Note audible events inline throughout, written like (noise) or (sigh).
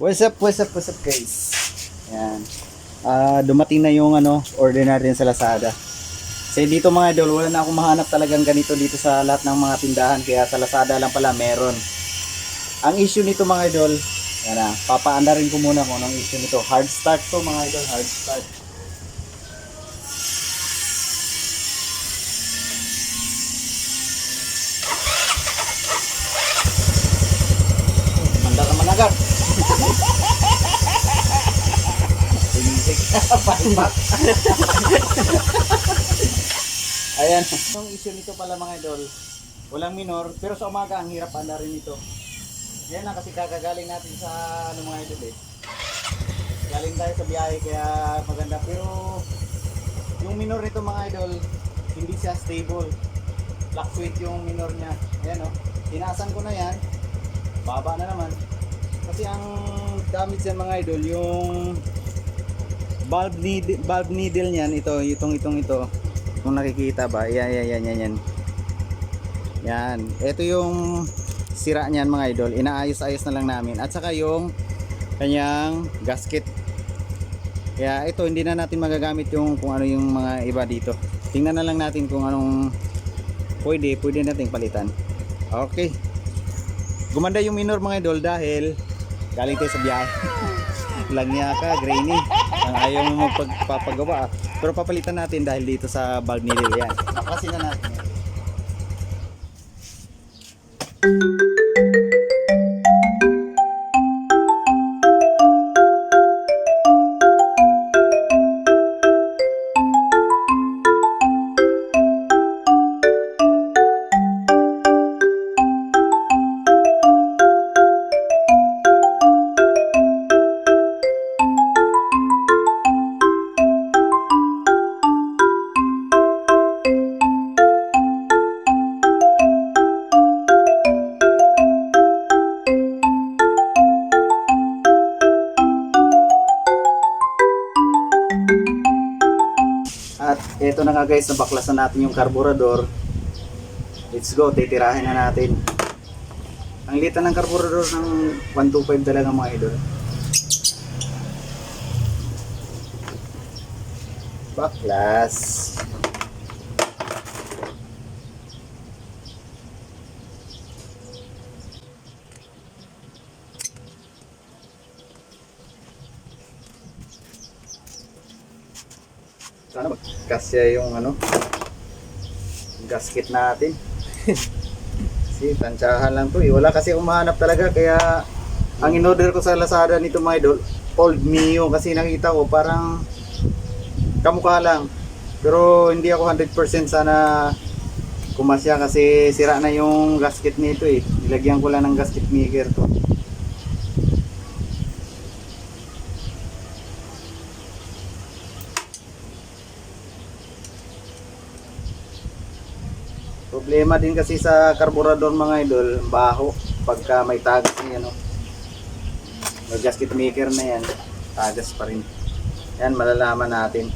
What's up, what's up, what's up guys? Yan. Ah, dumating na yung ano, order natin sa Lazada. Kasi dito mga idol, wala na akong mahanap talagang ganito dito sa lahat ng mga tindahan. Kaya sa Lazada lang pala meron. Ang issue nito mga idol, yan na, papaanda rin ko muna kung anong issue nito. Hard start to mga idol, hard start. (laughs) Ayan. Ang issue nito pala mga idol, walang minor, pero sa umaga ang hirap anda rin ito. Yan na kasi kakagaling natin sa ano mga idol eh. Galing tayo sa biyahe kaya maganda. Pero yung minor nito mga idol, hindi siya stable. Fluctuate yung minor niya. Ayan oh. Tinasan ko na yan. Baba na naman. Kasi ang damage yan mga idol, yung bulb needle, bulb needle niyan, ito, itong itong ito. Kung nakikita ba, yan, yan, yan, yan, yan. Yan. Ito yung sira niyan mga idol. Inaayos-ayos na lang namin. At saka yung kanyang gasket. Kaya ito, hindi na natin magagamit yung kung ano yung mga iba dito. Tingnan na lang natin kung anong pwede, pwede nating palitan. Okay. Gumanda yung minor mga idol dahil galing tayo sa biyahe. (laughs) Langya ka, grainy. Ayaw mo magpapagawa. ah. Pero papalitan natin dahil dito sa bulb needle yan. Kasi na natin ito na nga guys, nabaklasan natin yung carburetor. Let's go, titirahin na natin. Ang litan ng carburetor ng 125 talaga mga idol. Baklas. Magkasya yung ano gasket natin. (laughs) Kasi tansyahan lang to eh. Wala kasi akong mahanap talaga kaya ang in-order ko sa Lazada nito mga idol, Old Mio kasi nakita ko parang kamukha lang. Pero hindi ako 100% sana kumasya kasi sira na yung gasket nito eh. Nilagyan ko lang ng gasket maker to. Problema din kasi sa carburetor mga idol, baho pagka may tagas na yan. Oh. May gasket maker na yan, tagas pa rin. Yan, malalaman natin.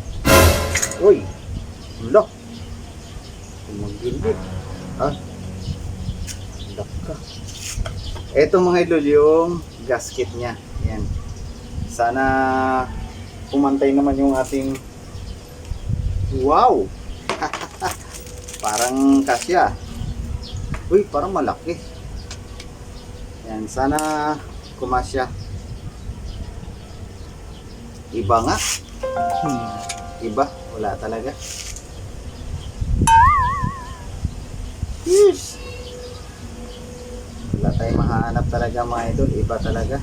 Uy! Lock! Tumagilid. Ha? Lock ka. Ito mga idol yung gasket niya. Yan. Sana pumantay naman yung ating Wow! Parang kasya. Uy, parang malaki. Yan, sana kumasya. Iba nga. Iba, wala talaga. Yes. Wala tayong mahanap talaga mga idol. Iba talaga.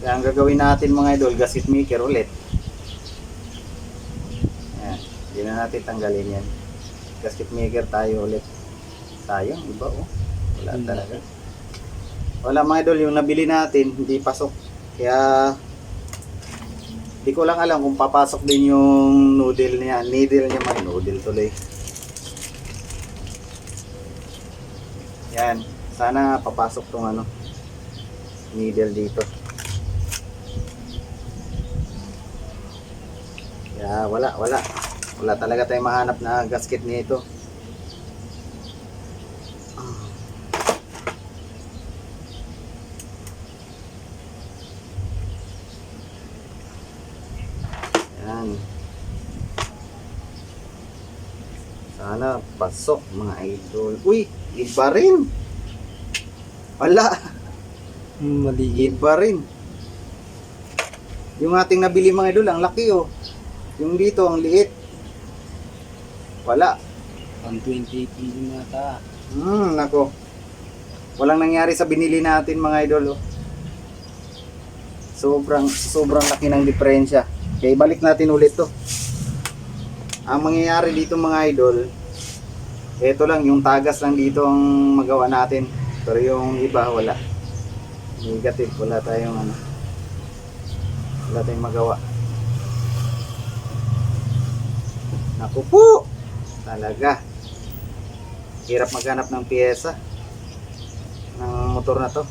Kaya ang gagawin natin mga idol, gasket maker ulit. Yan. Hindi na natin tanggalin yan. Gasket maker tayo ulit. Sayang, iba oh. Wala Hmm. talaga. Wala mga idol, yung nabili natin, hindi pasok. Kaya, hindi ko lang alam kung papasok din yung noodle niya. Needle niya, may noodle tuloy. Yan. Sana papasok tong ano, needle dito. Kaya wala, wala wala talaga tayong mahanap na gasket nito. Yan sana pasok mga idol. Uy iba rin? Wala. Hmm, maligid. Pa rin? Yung ating nabili mga idol ang laki oh. Yung dito ang liit. Wala. Pang 2018 din yata. Hmm, nako. Walang nangyari sa binili natin mga idol. Oh. Sobrang sobrang laki ng diferensya. Kaya ibalik natin ulit 'to. Ang mangyayari dito mga idol, ito lang yung tagas lang dito ang magawa natin. Pero yung iba wala. Negative, wala tayong ano. Wala tayong magawa. Naku po! Talaga. Hirap maghanap ng piyesa ng motor na to.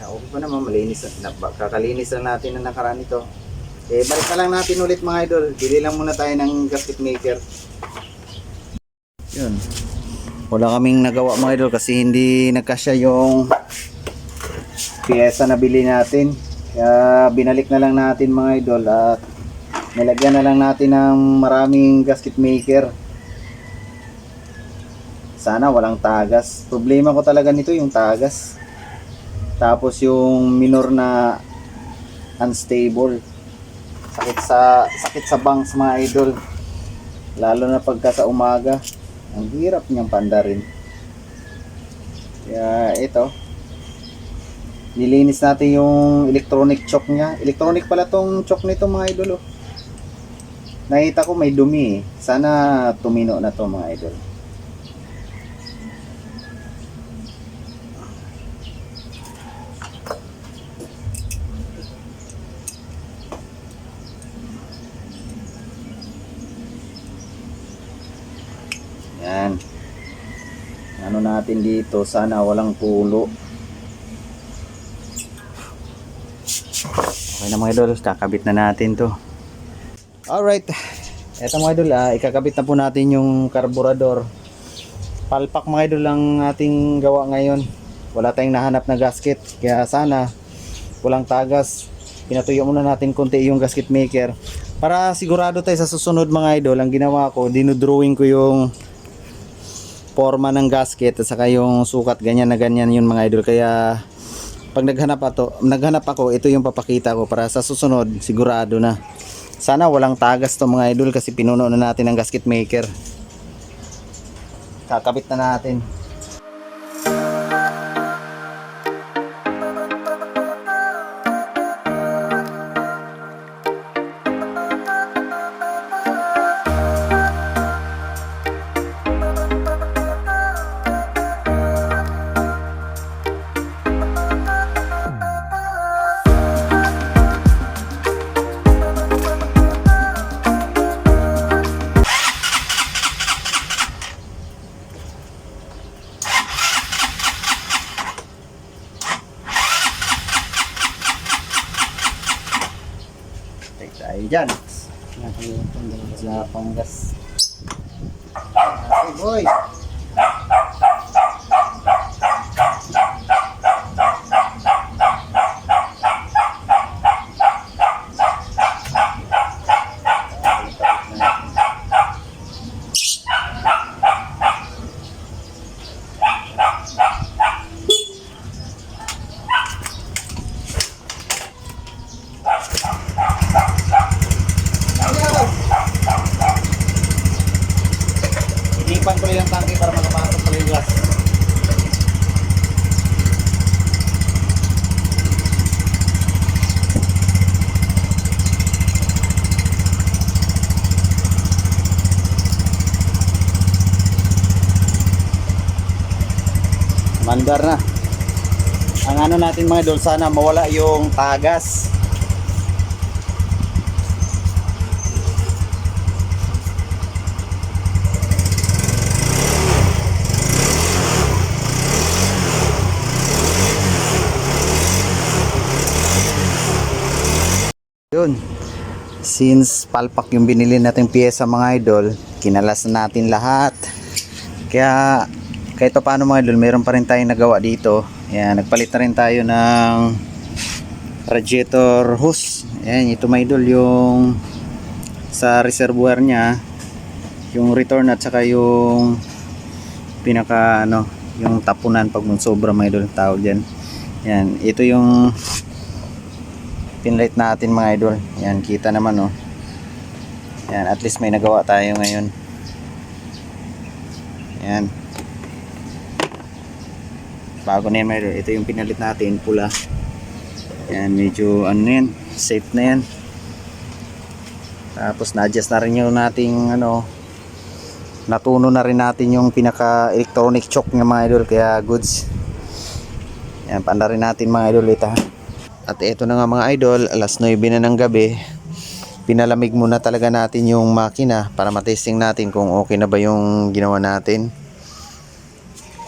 Ah, okay pa naman malinis na, kakalinis lang natin na nakaraan ito. Eh balik na lang natin ulit mga idol. Bili lang muna tayo ng gasket maker. Yun. Wala kaming nagawa mga idol kasi hindi nagkasya yung piyesa na bili natin. Kaya binalik na lang natin mga idol at nilagyan na lang natin ng maraming gasket maker sana walang tagas. Problema ko talaga nito yung tagas. Tapos yung minor na unstable. Sakit sa sakit sa bangs mga idol. Lalo na pagka sa umaga. Ang hirap niyang pandarin. Kaya ito. Nilinis natin yung electronic choke niya. Electronic pala tong choke nito mga idol. Oh. Nakita ko may dumi eh. Sana tumino na to mga idol. Yan. Ano natin dito, sana walang pulo. Okay na mga idol, kakabit na natin to. Alright. Eto mga idol, ah, ikakabit na po natin yung karburador. Palpak mga idol ang ating gawa ngayon. Wala tayong nahanap na gasket. Kaya sana, walang tagas. Pinatuyo muna natin konti yung gasket maker. Para sigurado tayo sa susunod mga idol, ang ginawa ko, dinodrawing ko yung forma ng gasket at saka yung sukat ganyan na ganyan yun mga idol kaya pag naghanap ato naghanap ako ito yung papakita ko para sa susunod sigurado na sana walang tagas to mga idol kasi pinuno na natin ang gasket maker. Kakabit na natin tayo dyan Nakalimutan ako. sa panggas okay Inipan ko lang yung tangke para makapasok pala yung gas. Mandar na. Ang ano natin mga idol, sana mawala yung tagas. Yun. Since palpak yung binili nating piyesa mga idol, kinalas na natin lahat. Kaya kahit pa paano mga idol, meron pa rin tayong nagawa dito. Ayan, nagpalit na rin tayo ng radiator hose. Ayan, ito mga idol yung sa reservoir niya. yung return at saka yung pinaka ano yung tapunan pag sobra may idol tawag dyan yan ito yung pinlight natin mga idol. Yan kita naman oh. Yan at least may nagawa tayo ngayon. Yan. Bago na yan mga ito yung pinalit natin pula. Yan medyo ano yan safe na yan. Tapos na-adjust na rin yung nating ano natuno na rin natin yung pinaka electronic choke ng mga idol. Kaya goods. Yan panda rin natin mga idol ito ha. At eto na nga mga idol alas 9 na ng gabi pinalamig muna talaga natin yung makina para matesting natin kung okay na ba yung ginawa natin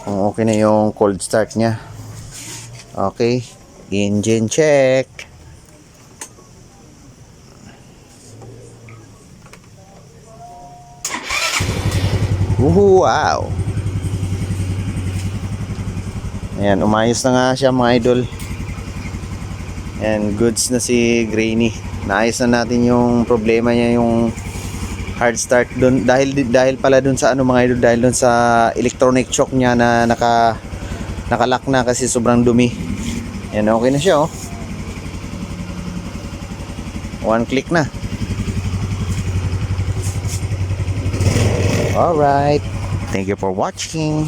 kung okay na yung cold start nya okay engine check Woohoo, wow. Ayan, umayos na nga siya mga idol. And goods na si Grainy. Naayos na natin yung problema niya yung hard start doon dahil dahil pala doon sa ano mga idol dahil doon sa electronic choke niya na naka nakalock na kasi sobrang dumi. Yan okay na siya oh. One click na. Alright. Thank you for watching.